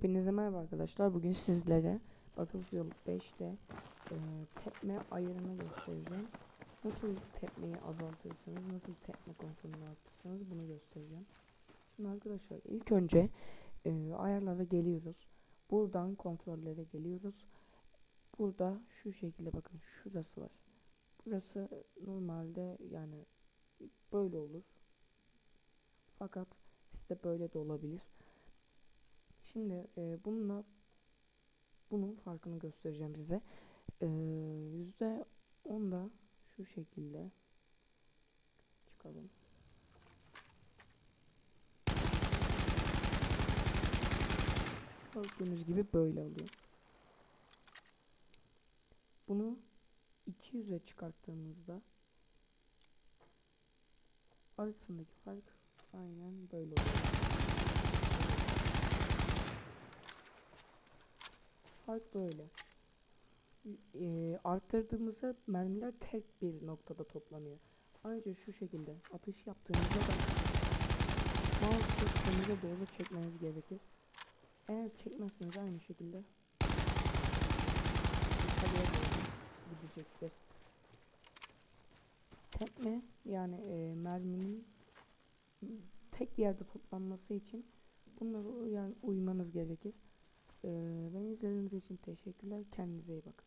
Hepinize merhaba arkadaşlar. Bugün sizlere Battlefield 5'te e, tepme ayarını göstereceğim. Nasıl tepmeyi azaltırsınız, nasıl tepme kontrolünü arttırırsanız bunu göstereceğim. Şimdi arkadaşlar ilk önce e, ayarlara geliyoruz. Buradan kontrollere geliyoruz. Burada şu şekilde bakın şurası var. Burası normalde yani böyle olur. Fakat sizde böyle de olabilir. Şimdi e, bununla bunun farkını göstereceğim size. E, Yüzde onda şu şekilde çıkalım. Gördüğünüz gibi böyle oluyor. Bunu 200'e çıkarttığımızda arasındaki fark aynen böyle oluyor. Fark böyle. Ee, arttırdığımızda mermiler tek bir noktada toplanıyor. Ayrıca şu şekilde atış yaptığınızda da mouse tuşunuza doğru çekmeniz gerekir. Eğer çekmezseniz aynı şekilde yukarıya gidecektir. Tepme yani e, merminin tek yerde toplanması için bunlara uyan, uymanız gerekir. Ee, beni izlediğiniz için teşekkürler. Kendinize iyi bakın.